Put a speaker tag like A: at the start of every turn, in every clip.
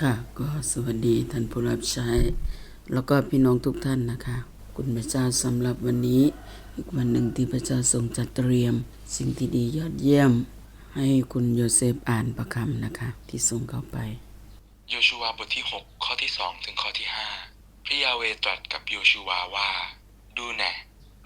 A: ค่ะก็สวัสดีท่านผู้รับใช้ แล้วก็พี่น้องทุกท่านนะคะ คุณพระเจ้าสำหรับวันนี้ อีกวันหนึ่งที่พระเจ้าทรงจัดเตรียม สิ่งที่ดียอดเยี่ยม ให้คุณโยเซฟอ่านประคำนะคะ ที่ส่งเข้าไป
B: โยชูวาบทที่ 6 ข้อที่ 2 ถึงข้อที่ 5 พระยาเวตรัสกับโยชูวาว่า ดูแน่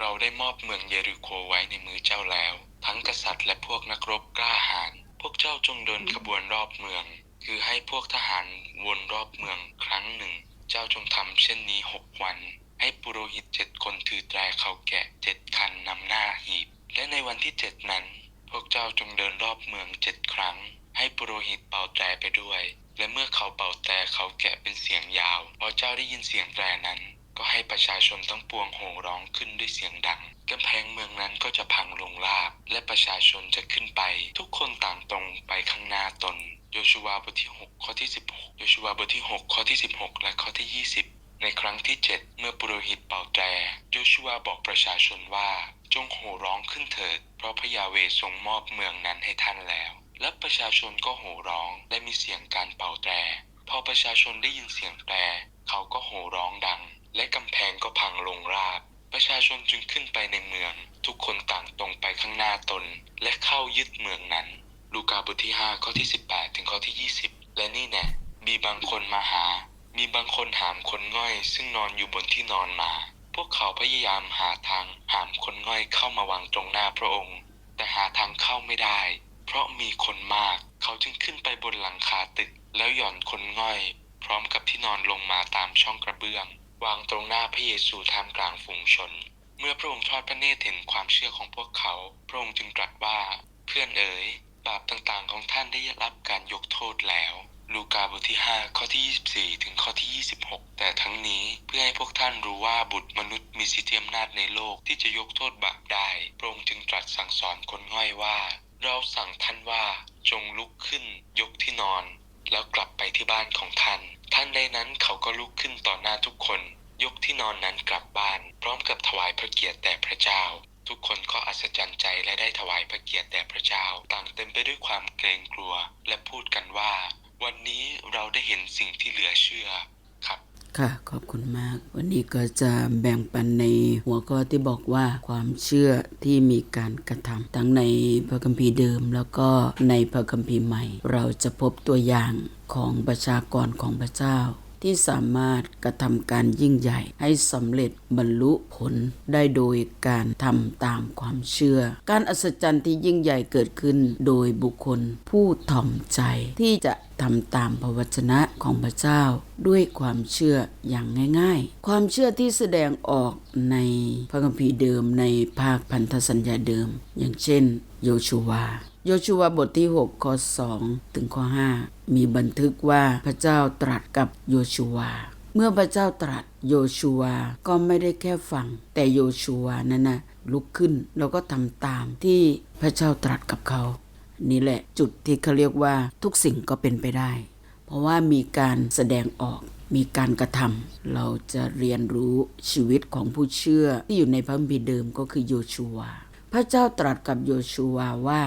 B: เราได้มอบเมืองเยริโคไว้ในมือเจ้าแล้ว ทั้งกษัตริย์และพวกนักรบกล้าหาญพวกเจ้าจงเดินขบวนรอบเมือง คือให้พวกทหารวนรอบเมืองครั้งหนึ่ง เจ้าจงทำเช่นนี้หกวัน ให้ปุโรหิตเจ็ดคนถือตรายเขาแกะเจ็ดคันนำหน้าหีบ และในวันที่เจ็ดนั้น พวกเจ้าจงเดินรอบเมืองเจ็ดครั้ง ให้ปุโรหิตเป่าแตรไปด้วย และเมื่อเขาเป่าแตรเขาแกะเป็นเสียงยาวพอเจ้าได้ยินเสียงแตรนั้น ก็ให้ประชาชนทั้งปวงโห่ร้องขึ้นด้วยเสียงดังกำแพงเมืองนั้นก็จะพังลงราบ และประชาชนจะขึ้นไป ทุกคนต่างตรงไปข้างหน้าตน โยชูวาบทที่ 6 ข้อที่ 16 โยชูวาบทที่ 6 ข้อที่ 16 และข้อที่ 20 ในครั้งที่ 7 เมื่อปุโรหิตเป่าแตรโยชูวาบอกประชาชนว่าจงโห่ร้องขึ้นเถิด เพราะพระยาเวทรงมอบเมืองนั้นให้ท่านแล้ว และประชาชนก็โห่ร้องและมีเสียงการเป่าแตรพอประชาชนได้ยินเสียงแตรเขาก็โห่ร้องดัง และกำแพงก็พังลงราบ ประชาชนจึงขึ้นไปในเมือง ทุกคนต่างตรงไปข้างหน้าตน และเข้ายึดเมืองนั้น ลูกาบทที่ 5 ข้อที่ 18 ถึงข้อที่ 20 และนี่แน่มีบางคนมาหา มีบางคนหามคนง่อย ซึ่งนอนอยู่บนที่นอนมา พวกเขาพยายามหาทางหามคนง่อยเข้ามาวางตรงหน้าพระองค์ แต่หาทางเข้าไม่ได้ เพราะมีคนมาก เขาจึงขึ้นไปบนหลังคาตึก แล้วหย่อนคนง่อย พร้อมกับที่นอนลงมาตามช่องกระเบื้อง วางตรงหน้าพระเยซูท่ามกลางฝูงชน เมื่อพระองค์ทอดพระเนตรเห็นความเชื่อของพวกเขา พระองค์จึงตรัสว่า เพื่อนเอ๋ย บาปต่างๆของท่านได้รับการยกโทษแล้ว ลูกาบทที่ 5 ข้อที่ 24 ถึงข้อที่ 26 แต่ทั้งนี้เพื่อให้พวกท่านรู้ว่าบุตรมนุษย์มีสิทธิอำนาจในโลกที่จะยกโทษบาปได้ พระองค์จึงตรัสสั่งสอนคนง่อยว่า เราสั่งท่านว่าจงลุกขึ้น ยกที่นอน แล้วกลับไปที่บ้านของท่าน ท่านใดนั้นเขาก็ลุกขึ้นต่อหน้าทุกคน ยกที่นอนนั้นกลับบ้าน พร้อมกับถวายพระเกียรติแด่พระเจ้า ทุกคนก็อัศจรรย์ใจและได้ถวายพระเกียรติแด่พระเจ้า ต่างเต็มไปด้วยความเกรงกลัว และพูดกันว่า วันนี้เราได้เห็นสิ่งที่เหลือเชื่อครับ
A: ค่ะขอบคุณมาก วันนี้ก็จะแบ่งปันในหัวข้อที่บอกว่าความเชื่อที่มีการกระทำทั้งในพระคัมภีร์เดิม แล้วก็ในพระคัมภีร์ใหม่ เราจะพบตัวอย่างของประชากรของพระเจ้า ที่สามารถกระทำการยิ่งใหญ่ ให้สำเร็จบรรลุผลได้โดยการทำตามความเชื่อ การอัศจรรย์ที่ยิ่งใหญ่เกิดขึ้นโดยบุคคลผู้ถ่อมใจที่จะทำตามพระวจนะของพระเจ้าด้วยความเชื่ออย่างง่าย ๆ ความเชื่อที่แสดงออกในพระคัมภีร์เดิมในภาคพันธสัญญาเดิม อย่างเช่น โยชูวา โยชูวาบทที่ 6 ข้อ 2 ถึงข้อ 5 มีบันทึกว่าพระเจ้าตรัสกับโยชูวา เมื่อพระเจ้าตรัสโยชูวา ก็ไม่ได้แค่ฟัง แต่โยชูวานั้นนะลุกขึ้นแล้วก็ทำตามที่พระเจ้าตรัสกับเขา นี่แหละจุดที่เขาเรียกว่าทุกสิ่งก็เป็นไปได้ เพราะว่ามีการแสดงออกมีการกระทำเราจะเรียนรู้ชีวิตของผู้เชื่อที่อยู่ในพระคัมภีร์เดิมก็คือโยชูวา พระเจ้าตรัสกับโยชูวาว่า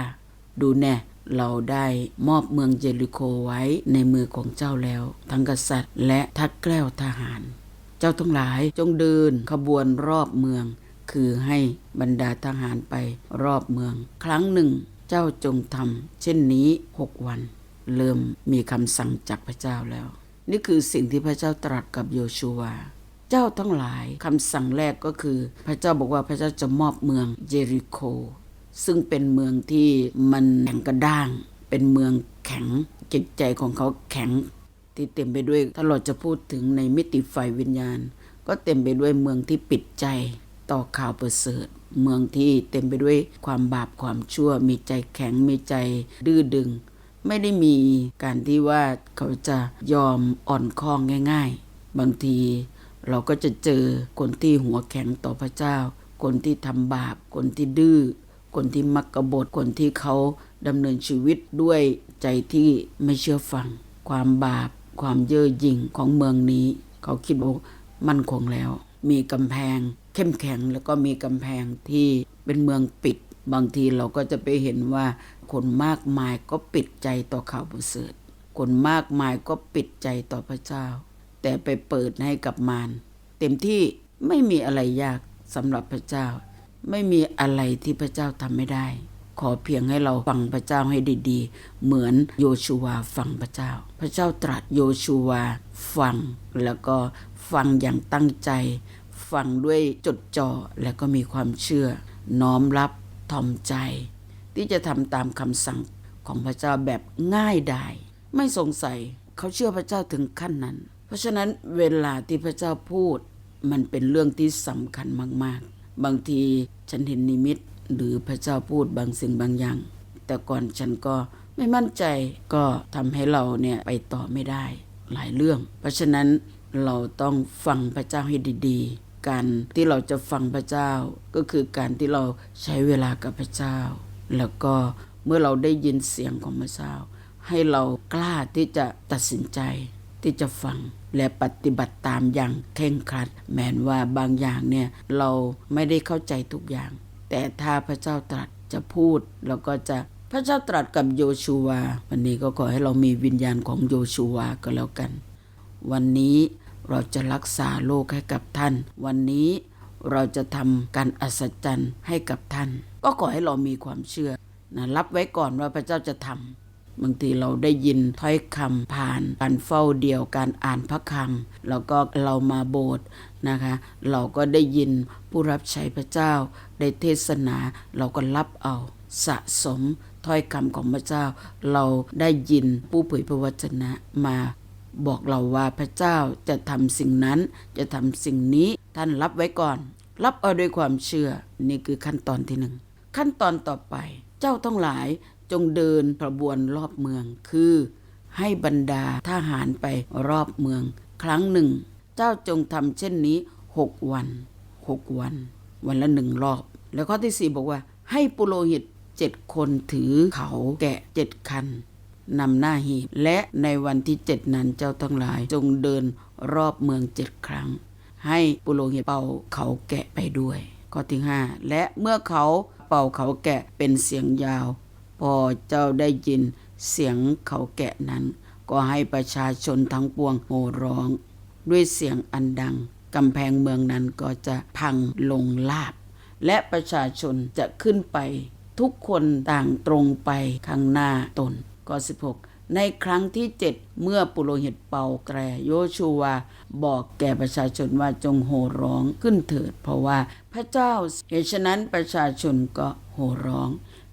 A: ดูแน่เราได้มอบเมืองเยริโคไว้ในมือของเจ้าแล้ว ทั้งกษัตริย์และทักแกล้วทหาร เจ้าทั้งหลายจงเดินขบวนรอบเมือง คือให้บรรดาทหารไปรอบเมือง ครั้งหนึ่งเจ้าจงทำเช่นนี้หกวัน เริ่มมีคำสั่งจากพระเจ้าแล้ว นี่คือสิ่งที่พระเจ้าตรัสกับโยชูวาเจ้าทั้งหลายคำสั่งแรกก็คือ พระเจ้าบอกว่าพระเจ้าจะมอบเมืองเยริโค ซึ่งเป็นเมืองที่มันแข็งกระด้าง เป็นเมืองแข็งจิตใจของเขาแข็งที่เต็มไปด้วยถ้าเราจะพูดถึงในมิติฝ่ายวิญญาณ ก็เต็มไปด้วยเมืองที่ปิดใจต่อข่าวประเสริฐ เมืองที่เต็มไปด้วยความบาปความชั่ว มีใจแข็งมีใจดื้อดึง ไม่ได้มีการที่ว่าเขาจะยอมอ่อนข้องง่าย ๆ บางทีเราก็จะเจอคนที่หัวแข็งต่อพระเจ้า คนที่ทำบาปคนที่ดื้อ คนที่มักกบฏคนที่เขาดำเนินชีวิตด้วยใจที่ไม่เชื่อฟัง ความบาป ความเย่อหยิ่งของเมืองนี้ เขาคิดว่ามั่นคงแล้ว มีกำแพง เข้มแข็งแล้วก็มีกำแพงที่เป็นเมืองปิด บางทีเราก็จะไปเห็นว่า คนมากมายก็ปิดใจต่อข่าวประเสริฐคนมากมายก็ปิดใจต่อพระเจ้า แต่ไปเปิดให้กับมารเต็มที่ไม่มีอะไรยากสำหรับพระเจ้า ไม่มีอะไรที่พระเจ้าทำไม่ได้ ขอเพียงให้เราฟังพระเจ้าให้ดีๆ เหมือนโยชูวาฟังพระเจ้า พระเจ้าตรัสโยชูวาฟัง แล้วก็ฟังอย่างตั้งใจ ฟังด้วยจดจ่อและก็มีความเชื่อ น้อมรับทอมใจ ที่จะทำตามคำสั่งของพระเจ้าแบบง่ายดายไม่สงสัยเขาเชื่อพระเจ้าถึงขั้นนั้น เพราะฉะนั้นเวลาที่พระเจ้าพูดมันเป็นเรื่องที่สำคัญมาก ๆ บางทีฉันเห็นนิมิตหรือพระเจ้าพูดบางสิ่งบางอย่าง แต่ก่อนฉันก็ไม่มั่นใจก็ทำให้เราเนี่ยไปต่อไม่ได้หลายเรื่อง เพราะฉะนั้นเราต้องฟังพระเจ้าให้ดีๆ การที่เราจะฟังพระเจ้าก็คือการที่เราใช้เวลากับพระเจ้า แล้วก็เมื่อเราได้ยินเสียงของพระเจ้า ให้เรากล้าที่จะตัดสินใจ ที่จะฟังและปฏิบัติตามอย่างเคร่งครัด แม้นว่าบางอย่างเนี่ยเราไม่ได้เข้าใจทุกอย่าง แต่ถ้าพระเจ้าตรัสจะพูดเราก็จะพระเจ้าตรัสกับโยชูวา วันนี้ก็ขอให้เรามีวิญญาณของโยชูวาก็แล้วกัน วันนี้เราจะรักษาโลกให้กับท่าน วันนี้เราจะทำการอัศจรรย์ให้กับท่าน ก็ขอให้เรามีความเชื่อนะรับไว้ก่อนว่าพระเจ้าจะทำ บางทีเราได้ยินถ้อยคำผ่านการเฝ้าเดียวการอ่านพระคำแล้วก็เรามาโบสถ์นะคะ เราก็ได้ยินผู้รับใช้พระเจ้า ได้เทศนาเราก็รับเอาสะสมถ้อยคำของพระเจ้า เราได้ยินผู้เผยพระวจนะมาบอกเราว่าพระเจ้าจะทำสิ่งนั้นจะทำสิ่งนี้ท่านรับไว้ก่อน รับเอาด้วยความเชื่อนี่คือขั้นตอนที่หนึ่งขั้นตอนต่อไป จ้าทั้งหลายจงเดินประบวนรอบเมือง คือ ให้บรรดาทหารไปรอบเมือง ครั้งหนึ่ง เจ้าจงทำเช่นนี้หกวันหกวัน วันละหนึ่งรอบ แล้วข้อที่สี่บอกว่า ให้ปุโรหิตเจ็ดคนถือเขาแกะเจ็ดคันนำหน้าหีบและในวันที่เจ็ดนั้นเจ้าทั้งหลายจงเดินรอบเมืองเจ็ดครั้ง ให้ปุโรหิตเป่าเขาแกะไปด้วย ข้อที่ห้าและเมื่อเขา เป่าเขาแกะเป็นเสียงยาว พอเจ้าได้ยินเสียงเขาแกะนั้น ก็ให้ประชาชนทั้งปวงโห่ร้อง ด้วยเสียงอันดังกำแพงเมืองนั้นก็จะพังลงลาบ และประชาชนจะขึ้นไป ทุกคนต่างตรงไปข้างหน้าตนข้อ16 ในครั้งที่เจ็ดเมื่อปุโรหิตเป่าแตรโยชูวาบอกแก่ประชาชนว่าจงโห่ร้องขึ้นเถิด เพราะว่าพระเจ้าเหตุฉะนั้นประชาชนก็โห่ร้อง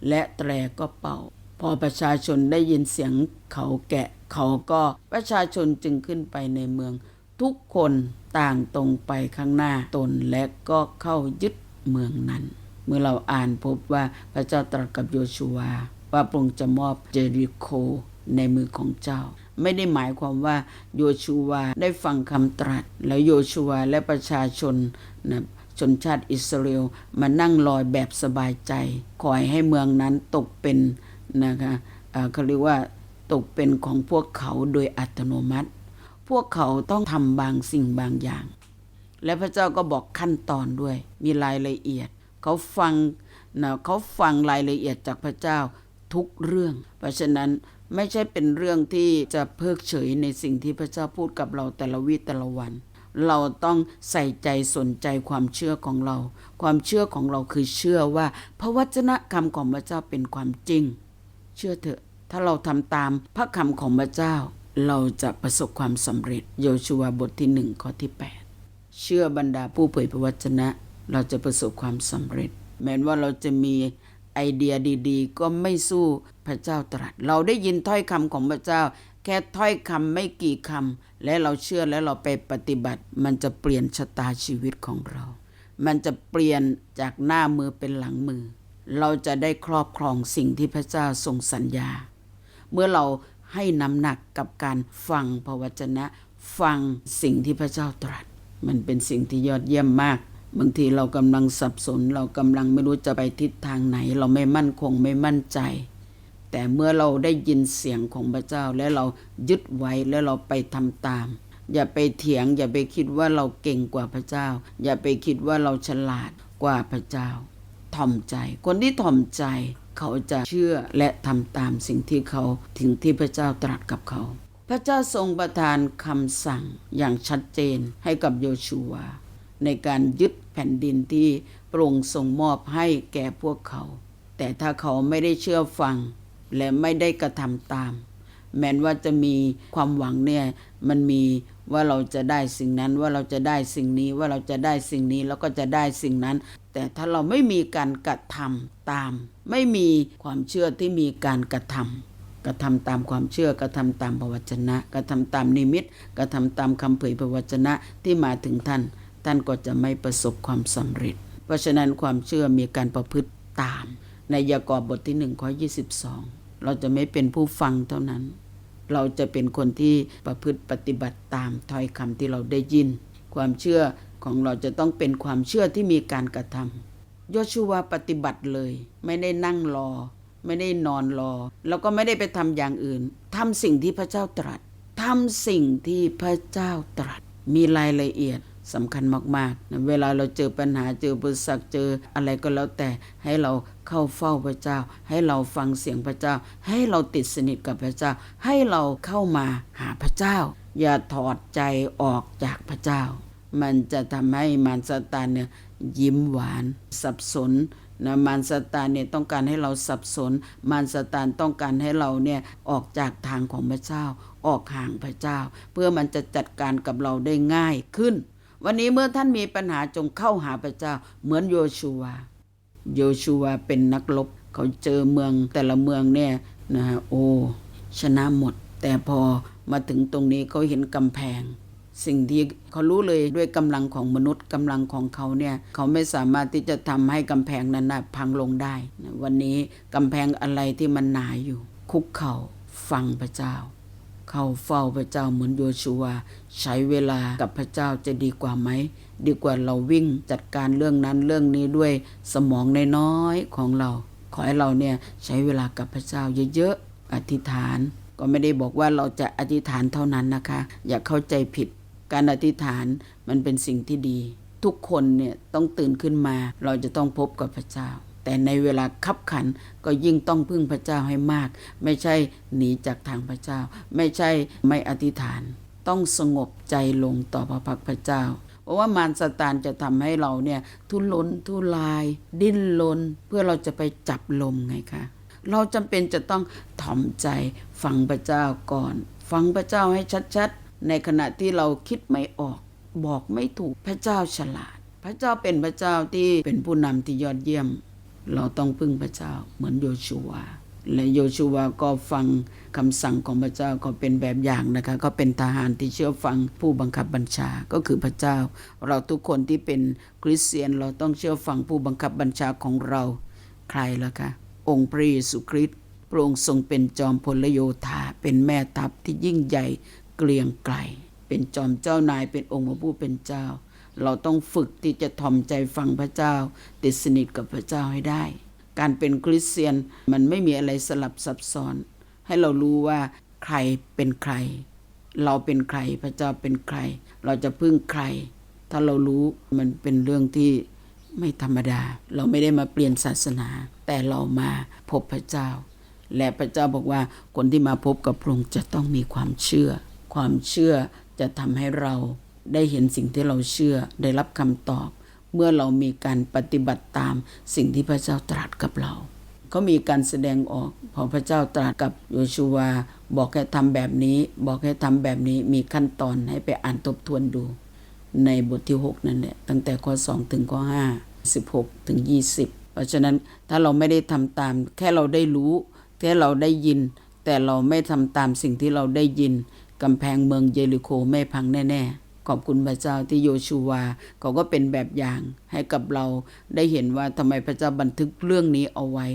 A: และแตรก็เป่า พอประชาชนได้ยินเสียงเขาแกะ เขาก็ประชาชนจึงขึ้นไปในเมือง ทุกคนต่างตรงไปข้างหน้าตนและก็เข้ายึดเมืองนั้น เมื่อเราอ่านพบว่าพระเจ้าตรัสกับโยชูวาว่าพระองค์จะมอบเจริโค ในมือของเจ้า ไม่ได้หมายความว่าโยชูวาได้ฟังคำตรัส แล้วโยชูวาและประชาชนนะชนชาติอิสราเอลมานั่งลอยแบบสบายใจคอยให้เมืองนั้นตกเป็นนะคะเขาเรียกว่าตกเป็นของพวกเขาโดยอัตโนมัติ พวกเขาต้องทำบางสิ่งบางอย่าง และพระเจ้าก็บอกขั้นตอนด้วย มีรายละเอียด เขาฟังนะเขาฟังรายละเอียดจากพระเจ้าทุกเรื่อง เพราะฉะนั้น ไม่ใช่เป็นเรื่องที่จะเพิกเฉยในสิ่งที่พระเจ้าพูดกับเราแต่ละวิแต่ละวัน เราต้องใส่ใจสนใจความเชื่อของเรา ความเชื่อของเราคือเชื่อว่า พระวจนะคำของพระเจ้าเป็นความจริง เชื่อเถอะ ถ้าเราทำตามพระคำของพระเจ้า เราจะประสบความสำเร็จ โยชูวาบทที่หนึ่งข้อที่ 8 เชื่อบรรดาผู้เผยพระวจนะ เราจะประสบความสำเร็จ แม้ว่าเราจะมี ไอเดียดีๆ ก็ไม่สู้พระเจ้าตรัส เราได้ยินถ้อยคำของพระเจ้า แค่ถ้อยคำไม่กี่คำและเราเชื่อและเราไปปฏิบัติ มันจะเปลี่ยนชะตาชีวิตของเรา มันจะเปลี่ยนจากหน้ามือเป็นหลังมือ เราจะได้ครอบครองสิ่งที่พระเจ้าทรงสัญญา เมื่อเราให้น้ำหนักกับการฟังพระวจนะ ฟังสิ่งที่พระเจ้าตรัส มันเป็นสิ่งที่ยอดเยี่ยมมาก บางทีเรากำลังสับสน เรากำลังไม่รู้จะไปทิศทางไหน เราไม่มั่นคงไม่มั่นใจ แต่เมื่อเราได้ยินเสียงของพระเจ้าและเรายึดไว้และเราไปทำตาม อย่าไปเถียง อย่าไปคิดว่าเราเก่งกว่าพระเจ้า อย่าไปคิดว่าเราฉลาดกว่าพระเจ้าถ่อมใจ คนที่ถ่อมใจเขาจะเชื่อและทำตามสิ่งที่เขาถึงที่พระเจ้าตรัสกับเขา พระเจ้าทรงประทานคำสั่งอย่างชัดเจนให้กับโยชูวาในการยึด แผ่นดินที่พระองค์ทรงมอบให้แก่พวกเขา แต่ถ้าเขาไม่ได้เชื่อฟัง และไม่ได้กระทำตาม แม้นว่าจะมีความหวังเนี่ยมันมีว่าเราจะได้สิ่งนั้นว่าเราจะได้สิ่งนี้ว่าเราจะได้สิ่งนี้แล้วก็จะได้สิ่งนั้น แต่ถ้าเราไม่มีการกระทำตาม ไม่มีความเชื่อที่มีการกระทำกระทำตามความเชื่อกระทำตามพระวจนะ กระทำตามนิมิต กระทำตามคำเผยพระวจนะที่มาถึงท่าน ท่านก็จะไม่ประสบความสำเร็จ เพราะฉะนั้นความเชื่อมีการประพฤติตาม ในยากอบบทที่หนึ่งข้อยีเราจะไม่เป็นผู้ฟังเท่านั้น เราจะเป็นคนที่ประพฤติปฏิบัติตามถ้อยคำที่เราได้ยิน ความเชื่อของเราจะต้องเป็นความเชื่อที่มีการกระทำโยชูวาปฏิบัติเลย ไม่ได้นั่งรอ ไม่ได้นอนรอ แล้วก็ไม่ได้ไปทำอย่างอื่นทำสิ่งที่พระเจ้าตรัสทำสิ่งที่พระเจ้าตรัสมีรายละเอียด สำคัญมากๆ เวลาเราเจอปัญหาเจออุปสรรคเจออะไรก็แล้วแต่ให้เราเข้าเฝ้าพระเจ้า ให้เราฟังเสียงพระเจ้า ให้เราติดสนิทกับพระเจ้า ให้เราเข้ามาหาพระเจ้า อย่าถอดใจออกจากพระเจ้า มันจะทำให้มารซาตานเนี่ยยิ้มหวานสับสนนะมารซาตานเนี่ยต้องการให้เราสับสน มารซาตานต้องการให้เราเนี่ยออกจากทางของพระเจ้า ออกห่างพระเจ้า เพื่อมันจะจัดการกับเราได้ง่ายขึ้น วันนี้เมื่อท่านมีปัญหาจงเข้าหาพระเจ้า เหมือนโยชูวา โยชูวาเป็นนักรบเขาเจอเมืองแต่ละเมืองเนี่ยนะฮะโอ้ชนะหมด แต่พอมาถึงตรงนี้เขาเห็นกำแพง สิ่งที่เขารู้เลยด้วยกำลังของมนุษย์กำลังของเขาเนี่ยเขาไม่สามารถที่จะทำให้กำแพงนั้นนะพังลงได้ วันนี้กำแพงอะไรที่มันหนาอยู่ คุกเข่าฟังพระเจ้า เข้าเฝ้าพระเจ้าเหมือนโยชูวใช้เวลากับพระเจ้าจะดีกว่าไหม ดีกว่าเราวิ่งจัดการเรื่องนั้นเรื่องนี้ด้วยสมองนน้อยของเรา ขอให้เราเนี่ยใช้เวลากับพระเจ้าเยอะๆอธิษฐาน ก็ไม่ได้บอกว่าเราจะอธิษฐานเท่านั้นนะคะ อย่าเข้าใจผิดการอธิษฐานมันเป็นสิ่งที่ดี ทุกคนเนี่ยต้องตื่นขึ้นมาเราจะต้องพบกับพระเจ้า แต่ในเวลาคับขันก็ยิ่งต้องพึ่งพระเจ้าให้มาก ไม่ใช่หนีจากทางพระเจ้า ไม่ใช่ไม่อธิษฐาน ต้องสงบใจลงต่อพระพักพระเจ้า เพราะว่ามารซาตานจะทำให้เราเนี่ยทุรนทุราย ดิ้นรนเพื่อเราจะไปจับลมไงคะเราจำเป็นจะต้องถ่อมใจฟังพระเจ้าก่อน ฟังพระเจ้าให้ชัดๆ ในขณะที่เราคิดไม่ออก บอกไม่ถูกพระเจ้าฉลาด พระเจ้าเป็นพระเจ้าที่เป็นผู้นำที่ยอดเยี่ยม เราต้องพึ่งพระเจ้าเหมือนโยชูวา และโยชูวาก็ฟังคำสั่งของพระเจ้าก็เป็นแบบอย่างนะคะก็เป็นทหารที่เชื่อฟังผู้บังคับบัญชาก็คือพระเจ้า เราทุกคนที่เป็นคริสเตียนเราต้องเชื่อฟังผู้บังคับบัญชาของเราใครล่ะคะองค์พระเยซูคริสต์พระองค์ทรงเป็นจอมพลโยธาเป็นแม่ทัพที่ยิ่งใหญ่เกรียงไกรเป็นจอมเจ้านายเป็นองค์พระผู้เป็นเจ้า เราต้องฝึกที่จะถ่อมใจฟังพระเจ้า ติดสนิทกับพระเจ้าให้ได้ การเป็นคริสเตียนมันไม่มีอะไรสลับซับซ้อน ให้เรารู้ว่าใครเป็นใคร เราเป็นใครพระเจ้าเป็นใคร เราจะพึ่งใคร ถ้าเรารู้มันเป็นเรื่องที่ไม่ธรรมดา เราไม่ได้มาเปลี่ยนศาสนา แต่เรามาพบพระเจ้า และพระเจ้าบอกว่าคนที่มาพบกับพระองค์จะต้องมีความเชื่อ ความเชื่อจะทำให้เรา ได้เห็นสิ่งที่เราเชื่อได้รับคำตอบ เมื่อเรามีการปฏิบัติตามสิ่งที่พระเจ้าตรัสกับเราเขามีการแสดงออกพอพระเจ้าตรัสกับโยชูวา บอกให้ทำแบบนี้ บอกให้ทำแบบนี้มีขั้นตอนให้ไปอ่านทบทวนดู ในบทที่ 6 นั่นแหละตั้งแต่ข้อ 2 ถึงข้อ 5 16 ถึง 20 เพราะฉะนั้นถ้าเราไม่ได้ทำตาม แค่เราได้รู้ แค่เราได้ยิน แต่เราไม่ทำตามสิ่งที่เราได้ยินกำแพงเมืองเยริโคไม่พังแน่ ๆ ขอบคุณพระเจ้าที่โยชูวาเขาก็เป็นแบบอย่างให้กับเราได้เห็นว่าทำไมพระเจ้าบันทึกเรื่องนี้เอาไว้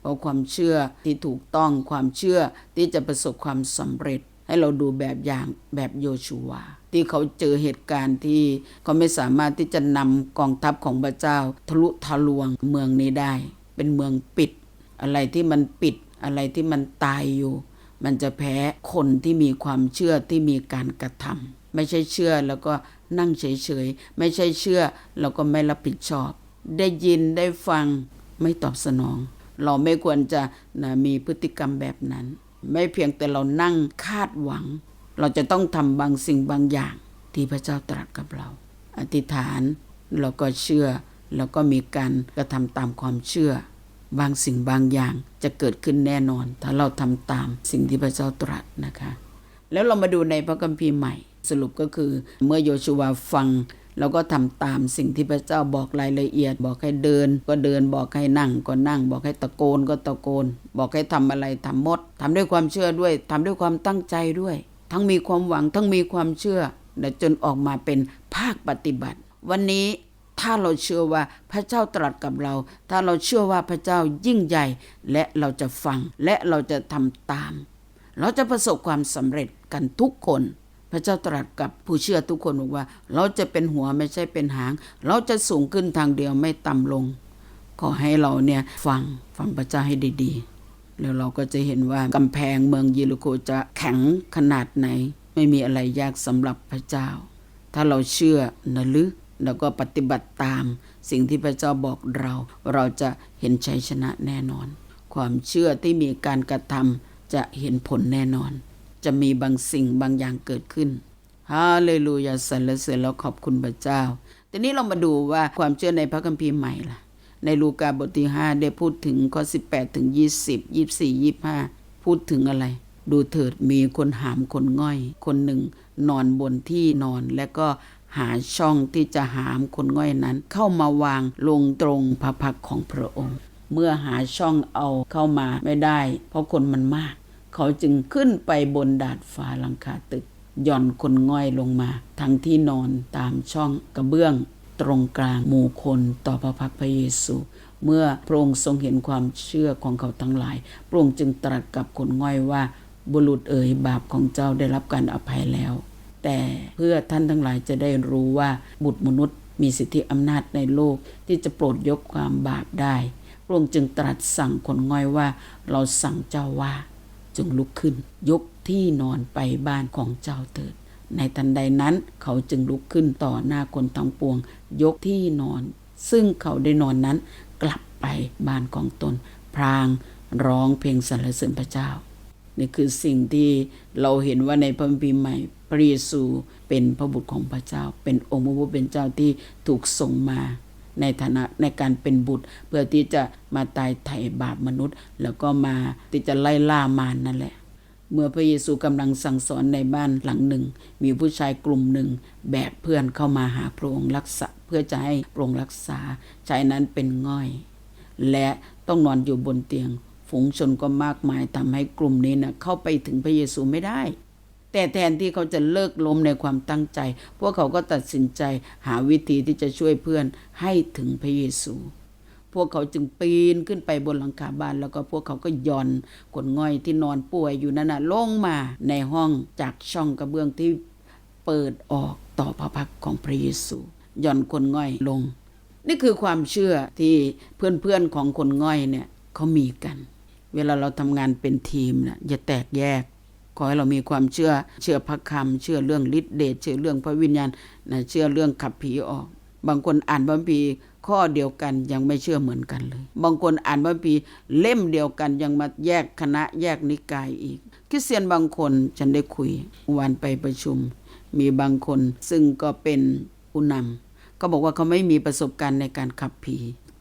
A: เพราะความเชื่อที่ถูกต้องความเชื่อที่จะประสบความสำเร็จ ให้เราดูแบบอย่างแบบโยชูวาที่เขาเจอเหตุการณ์ที่เขาไม่สามารถที่จะนำกองทัพของพระเจ้า ทะลุทะลวงเมืองนี้ได้ เป็นเมืองปิด อะไรที่มันปิดอะไรที่มันตายอยู่ มันจะแพ้คนที่มีความเชื่อที่มีการกระทำ ไม่ใช่เชื่อแล้วก็นั่งเฉยๆ ไม่ใช่เชื่อแล้วก็ไม่รับผิดชอบ ได้ยินได้ฟังไม่ตอบสนอง เราไม่ควรจะนะมีพฤติกรรมแบบนั้น ไม่เพียงแต่เรานั่งคาดหวัง เราจะต้องทำบางสิ่งบางอย่าง ที่พระเจ้าตรัสกับเรา อธิษฐานแล้วก็เชื่อ แล้วก็มีการกระทำตามความเชื่อ บางสิ่งบางอย่างจะเกิดขึ้นแน่นอน ถ้าเราทำตามสิ่งที่พระเจ้าตรัสนะคะ แล้วเรามาดูในพระคัมภีร์ใหม่ สรุปก็คือเมื่อโยชูวาฟัง แล้วก็ทำตามสิ่งที่พระเจ้าบอกรายละเอียด บอกให้เดิน ก็เดินบอกให้นั่งก็นั่ง บอกให้ตะโกนก็ตะโกน บอกให้ทำอะไรทำหมดทำด้วยความเชื่อด้วยทำด้วยความตั้งใจด้วย ทั้งมีความหวังทั้งมีความเชื่อและจนออกมาเป็นภาคปฏิบัติ วันนี้ถ้าเราเชื่อว่าพระเจ้าตรัสกับเรา ถ้าเราเชื่อว่าพระเจ้ายิ่งใหญ่ และเราจะฟังและเราจะทำตาม เราจะประสบความสำเร็จกันทุกคน พระเจ้าตรัสกับผู้เชื่อทุกคนบอกว่า เราจะเป็นหัวไม่ใช่เป็นหาง เราจะสูงขึ้นทางเดียวไม่ต่ำลง ขอให้เราเนี่ยฟังฟังพระเจ้าให้ดีๆ แล้วเราก็จะเห็นว่ากำแพงเมืองเยรูโคจะแข็งขนาดไหน ไม่มีอะไรยากสำหรับพระเจ้า ถ้าเราเชื่อนะหรือแล้วก็ปฏิบัติตามสิ่งที่พระเจ้าบอกเรา เราจะเห็นชัยชนะแน่นอน ความเชื่อที่มีการกระทำจะเห็นผลแน่นอน จะมีบางสิ่งบางอย่างเกิดขึ้นฮาเลลูยาสรรเสริญแล้วขอบคุณพระเจ้า ทีนี้เรามาดูว่าความเชื่อในพระคัมภีร์ใหม่ล่ะ ในลูกาบทที่ 5 ได้พูดถึงข้อ 18 ถึง 20 24 25 พูดถึงอะไร ดูเถิดมีคนหามคนง่อย คนหนึ่งนอนบนที่นอนและก็หาช่องที่จะหามคนง่อยนั้น เข้ามาวางลงตรงพระพักของพระองค์ เมื่อหาช่องเอาเข้ามาไม่ได้ เพราะคนมันมาก เขาจึงขึ้นไปบนดาดฟ้าหลังคาตึกหย่อนคนง่อยลงมา ทั้งที่นอนตามช่องกระเบื้อง ตรงกลางหมู่คนต่อพระพักตร์พระเยซู เมื่อพระองค์ทรงเห็นความเชื่อของเขาทั้งหลาย พระองค์จึงตรัสกับคนง่อยว่า บุรุษเอ๋ยบาปของเจ้าได้รับการอภัยแล้ว แต่เพื่อท่านทั้งหลายจะได้รู้ว่าบุตรมนุษย์ มีสิทธิอำนาจในโลกที่จะโปรดยกความบาปได้ พระองค์จึงตรัสสั่งคนง่อยว่า เราสั่งเจ้าว่า จึงลุกขึ้น ยกที่นอนไปบ้านของเจ้าเถิด ในทันใดนั้นเขาจึงลุกขึ้นต่อหน้าคนทั้งปวง ยกที่นอน ซึ่งเขาได้นอนนั้น กลับไปบ้านของตน พรางร้องเพลงสรรเสริญพระเจ้า นี่คือสิ่งที่เราเห็นว่าในพระคัมใหม่พระเยซูเป็นพระบุตรของพระเจ้า เป็นองค์พระผู้เป็นเจ้าที่ถูกส่งมา ในฐานะในการเป็นบุตร เพื่อที่จะมาตายไถ่บาปมนุษย์ แล้วก็มาที่จะไล่ล่ามารนั่นแหละ เมื่อพระเยซูกำลังสั่งสอนในบ้านหลังหนึ่ง มีผู้ชายกลุ่มหนึ่งแบกเพื่อนเข้ามาหาพระองค์รักษาเพื่อจะให้พระองค์รักษาชายนั้นเป็นง่อย และต้องนอนอยู่บนเตียงฝูงชนก็มากมายทำให้กลุ่มนี้นะเข้าไปถึงพระเยซูไม่ได้ แต่แทนที่เขาจะเลิกล้มในความตั้งใจ พวกเขาก็ตัดสินใจหาวิธีที่จะช่วยเพื่อนให้ถึงพระเยซู พวกเขาจึงปีนขึ้นไปบนหลังคาบ้าน แล้วก็พวกเขาก็ย่อนคนง่อยที่นอนป่วยอยู่นั่นน่ะลงมาในห้องจากช่องกระเบื้องที่เปิดออกต่อพระพักของพระเยซูย่อนคนง่อยลง นี่คือความเชื่อที่เพื่อนๆของคนง่อยเนี่ยเขามีกัน เวลาเราทำงานเป็นทีมนะอย่าแตกแยก ขอให้เรามีความเชื่อเชื่อพระคำเชื่อเรื่องฤทธิเดชเชื่อเรื่องพระวิญญาณนะเชื่อเรื่องขับผีออก บางคนอ่านพระคัมภีข้อเดียวกันยังไม่เชื่อเหมือนกันเลย บางคนอ่านพระคัมภีเล่มเดียวกันยังมาแยกคณะแยกนิกายอีกคริสเตียนบางคนฉันได้คุยวันไปประชุม มีบางคนซึ่งก็เป็นผู้นำก็บอกว่าเขาไม่มีประสบการณ์ในการขับผี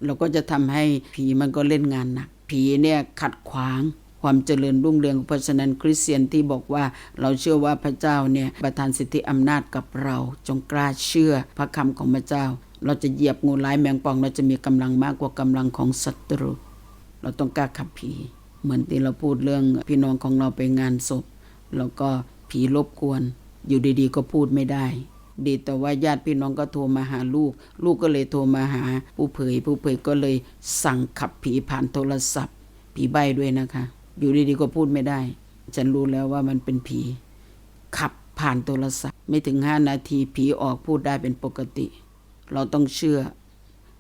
A: เราก็จะทำให้ผีมันก็เล่นงานหนักผีเนี่ยขัดขวาง ความเจริญรุ่งเรืองเพราะฉะนั้นคริสเตียนที่บอกว่าเราเชื่อว่าพระเจ้าเนี่ยประทานสิทธิอำนาจกับเรา จงกล้าเชื่อพระคำของพระเจ้า เราจะเหยียบงูร้ายแมงป่องเราจะมีกำลังมากกว่ากำลังของศัตรู เราต้องกล้าขับผี เหมือนที่เราพูดเรื่องพี่น้องของเราไปงานศพ แล้วก็ผีรบกวน อยู่ดีๆ ก็พูดไม่ได้ดีแต่ว่าญาติพี่น้องก็โทรมาหาลูก ลูกก็เลยโทรมาหา ผู้เผย ผู้เผยก็เลยสั่งขับผีผ่านโทรศัพท์ ผีใบด้วยนะคะ อยู่ดีๆก็พูดไม่ได้ ฉันรู้แล้วว่ามันเป็นผี ขับผ่านโทรศัพท์ ไม่ถึงห้านาทีผีออกพูดได้เป็นปกติ เราต้องเชื่อ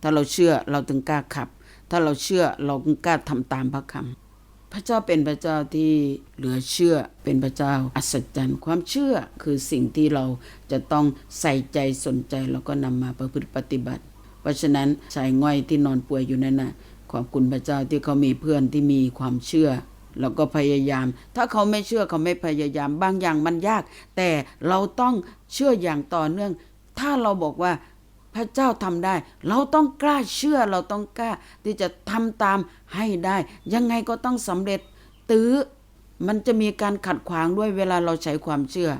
A: ถ้าเราเชื่อเราถึงกล้าขับ ถ้าเราเชื่อเราถึงกล้าทำตามพระคำพระเจ้าเป็นพระเจ้าที่เหลือเชื่อเป็นพระเจ้าอัศจรรย์ความเชื่อคือสิ่งที่เราจะต้องใส่ใจสนใจแล้วก็นำมาประพฤติปฏิบัติ เพราะฉะนั้นชายง่อยที่นอนป่วยอยู่นั่นน่ะขอบคุณพระเจ้าที่เขามีเพื่อนที่มีความเชื่อ แล้วก็พยายาม ถ้าเขาไม่เชื่อเขาไม่พยายามบางอย่างมันยาก แต่เราต้องเชื่ออย่างต่อเนื่อง ถ้าเราบอกว่าพระเจ้าทำได้ เราต้องกล้าเชื่อเราต้องกล้า ที่จะทำตามให้ได้ ยังไงก็ต้องสำเร็จตื้อมันจะมีการขัดขวางด้วยเวลาเราใช้ความเชื่อ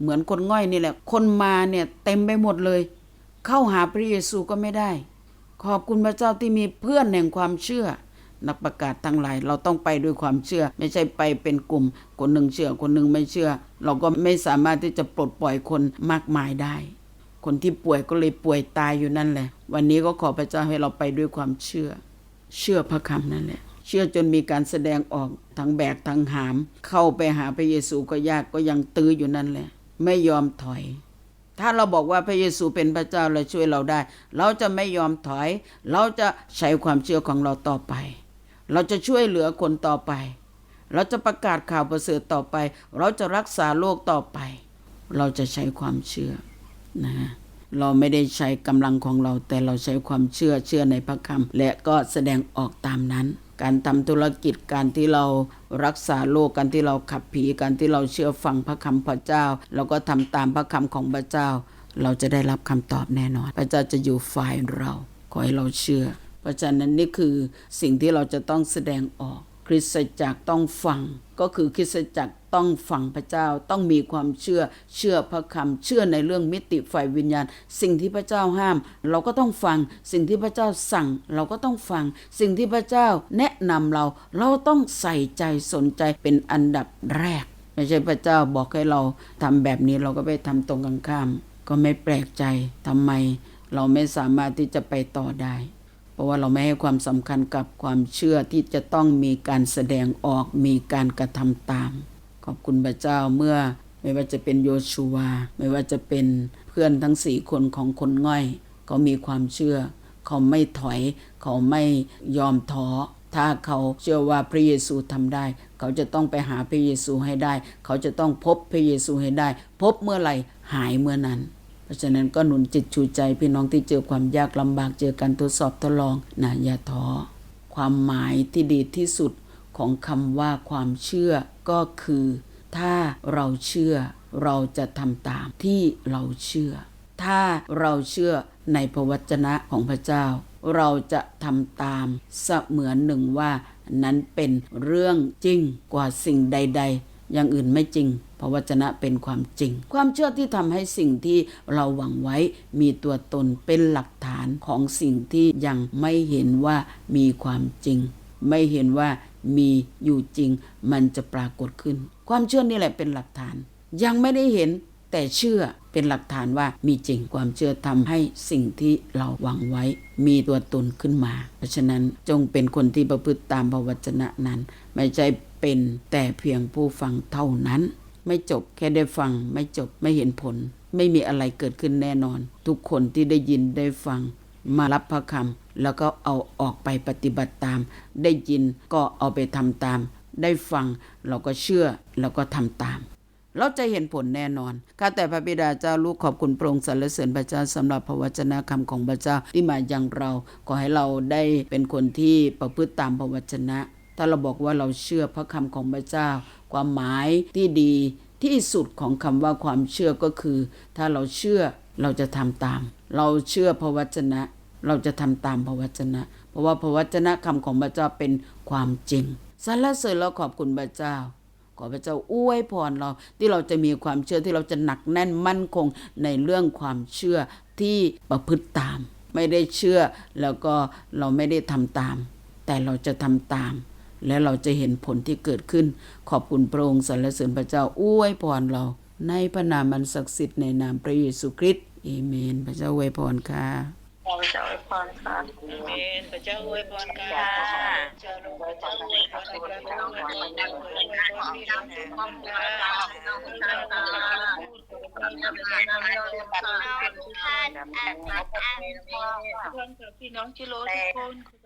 A: เหมือนคนง่อยนี่แหละ คนมาเนี่ยเต็มไปหมดเลย เข้าหาพระเยซูก็ไม่ได้ ขอบคุณพระเจ้าที่มีเพื่อนแห่งความเชื่อ นักประกาศทั้งหลาย เราต้องไปด้วยความเชื่อ ไม่ใช่ไปเป็นกลุ่ม คนหนึ่งเชื่อ คนหนึ่งไม่เชื่อ เราก็ไม่สามารถที่จะปลดปล่อยคนมากมายได้ คนที่ป่วยก็เลยป่วยตายอยู่นั่นแหละ วันนี้ก็ขอพระเจ้าให้เราไปด้วยความเชื่อ เชื่อพระคำนั่นแหละเชื่อจนมีการแสดงออกทั้งแบกทั้งหาม เข้าไปหาพระเยซูก็ยากก็ยังตื้ออยู่นั่นแหละ ไม่ยอมถอยถ้าเราบอกว่าพระเยซูเป็นพระเจ้าและช่วยเราได้ เราจะไม่ยอมถอย เราจะใช้ความเชื่อของเราต่อไป เราจะช่วยเหลือคนต่อไป เราจะประกาศข่าวประเสริฐต่อไป เราจะรักษาโลกต่อไป เราจะใช้ความเชื่อนะเราไม่ได้ใช้กำลังของเรา แต่เราใช้ความเชื่อเชื่อในพระคำและก็แสดงออกตามนั้น การทำธุรกิจการที่เรารักษาโลกการที่เราขับผีการที่เราเชื่อฟังพระคำพระเจ้า เราก็ทำตามพระคำของพระเจ้า เราจะได้รับคำตอบแน่นอน พระเจ้าจะอยู่ฝ่ายเราขอให้เราเชื่อ เพราะฉะนั้นนี่คือสิ่งที่เราจะต้องแสดงออก คริสตจักรต้องฟัง ก็คือคริสตจักรต้องฟังพระเจ้าต้องมีความเชื่อเชื่อพระคำเชื่อในเรื่องมิติฝ่ายวิญญาณ สิ่งที่พระเจ้าห้าม เราก็ต้องฟัง สิ่งที่พระเจ้าสั่ง เราก็ต้องฟัง สิ่งที่พระเจ้าแนะนำเราเราต้องใส่ใจสนใจเป็นอันดับแรก ไม่ใช่พระเจ้าบอกให้เราทำแบบนี้เราก็ไปทำตรงกันข้าม ก็ไม่แปลกใจทำไม เราไม่สามารถที่จะไปต่อได้ ราะว่าเราไม่ให้ความสำคัญกับความเชื่อที่จะต้องมีการแสดงออกมีการกระทำตาม ขอบคุณพระเจ้าเมื่อไม่ว่าจะเป็นโยชูวา ไม่ว่าจะเป็นเพื่อนทั้งสี่คนของคนง่อย เขามีความเชื่อ เขาไม่ถอย เขาไม่ยอมท้อถ้าเขาเชื่อว่าพระเยซูทำได้ เขาจะต้องไปหาพระเยซูให้ได้ เขาจะต้องพบพระเยซูให้ได้ พบเมื่อไหร่หายเมื่อนั้น ราะฉะนั้นก็หนุนจิตชูใจพี่น้องที่เจอความยากลำบากเจอการทดสอบทดลองนะอย่าท้อความหมายที่ดีที่สุดของคำว่าความเชื่อก็คือ ถ้าเราเชื่อเราจะทำตามที่เราเชื่อ ถ้าเราเชื่อในพระวจนะของพระเจ้า เราจะทำตามเสมือนหนึ่งว่านั้นเป็นเรื่องจริงกว่าสิ่งใด ๆ อย่างอื่นไม่จริง พระวจนะเป็นความจริง ความเชื่อที่ทำให้สิ่งที่เราหวังไว้มีตัวตนเป็นหลักฐานของสิ่งที่ยังไม่เห็นว่ามีความจริง ไม่เห็นว่ามีอยู่จริง มันจะปรากฏขึ้น ความเชื่อนี่แหละเป็นหลักฐาน ยังไม่ได้เห็นแต่เชื่อเป็นหลักฐานว่ามีจริงความเชื่อทำให้สิ่งที่เราหวังไว้ มีตัวตนขึ้นมา เพราะฉะนั้นจงเป็นคนที่ประพฤติตามพระวจนะนั้น ไม่ใช่ เป็นแต่เพียงผู้ฟังเท่านั้น ไม่จบแค่ได้ฟัง ไม่จบไม่เห็นผล ไม่มีอะไรเกิดขึ้นแน่นอน ทุกคนที่ได้ยินได้ฟัง มารับพระคำแล้วก็เอาออกไปปฏิบัติตาม ได้ยินก็เอาไปทำตาม ได้ฟังเราก็เชื่อแล้วก็ทำตามเราจะเห็นผลแน่นอน ข้าแต่พระบิดาเจ้าลูกขอบคุณพระองค์สรรเสริญพระเจ้าสำหรับพระวจนะคำของพระเจ้าที่มายังเรา ขอให้เราได้เป็นคนที่ประพฤติตามพระวจนะ ถ้าเราบอกว่าเราเชื่อพระคำของพระเจ้า ความหมายที่ดีที่สุดของคำว่าความเชื่อก็คือ ถ้าเราเชื่อเราจะทำตาม เราเชื่อพระวจนะ เราจะทำตามพระวจนะ เพราะว่าพระวจนะคำของพระเจ้าเป็นความจริงสรรเสริญแล้วขอบคุณพระเจ้าขอพระเจ้าอวยพรเราที่เราจะมีความเชื่อที่เราจะหนักแน่นมั่นคงในเรื่องความเชื่อที่ประพฤติตาม ไม่ได้เชื่อแล้วก็เราไม่ได้ทำตาม แต่เราจะทำตาม และเราจะเห็นผลที่เกิดขึ้น ขอบคุณพระองค์สรรเสริญพระเจ้าอวยพรเรา ในพระนามอันศักดิ์สิทธิ์ในนามพระเยซูคริสต์เอเมน พระเจ้าอวยพรค่ะ
C: ขอเจ้าอวยพรค่ะ
D: เมนพระเจ้าอวยพรค่ะเจ้าลูกพระเจ้าอวยพรให้กับเราอวยพรให้กับเราอวยพรพี่น้องทุกคนค่ะ
C: พี่น้องจิโร่ทุกคน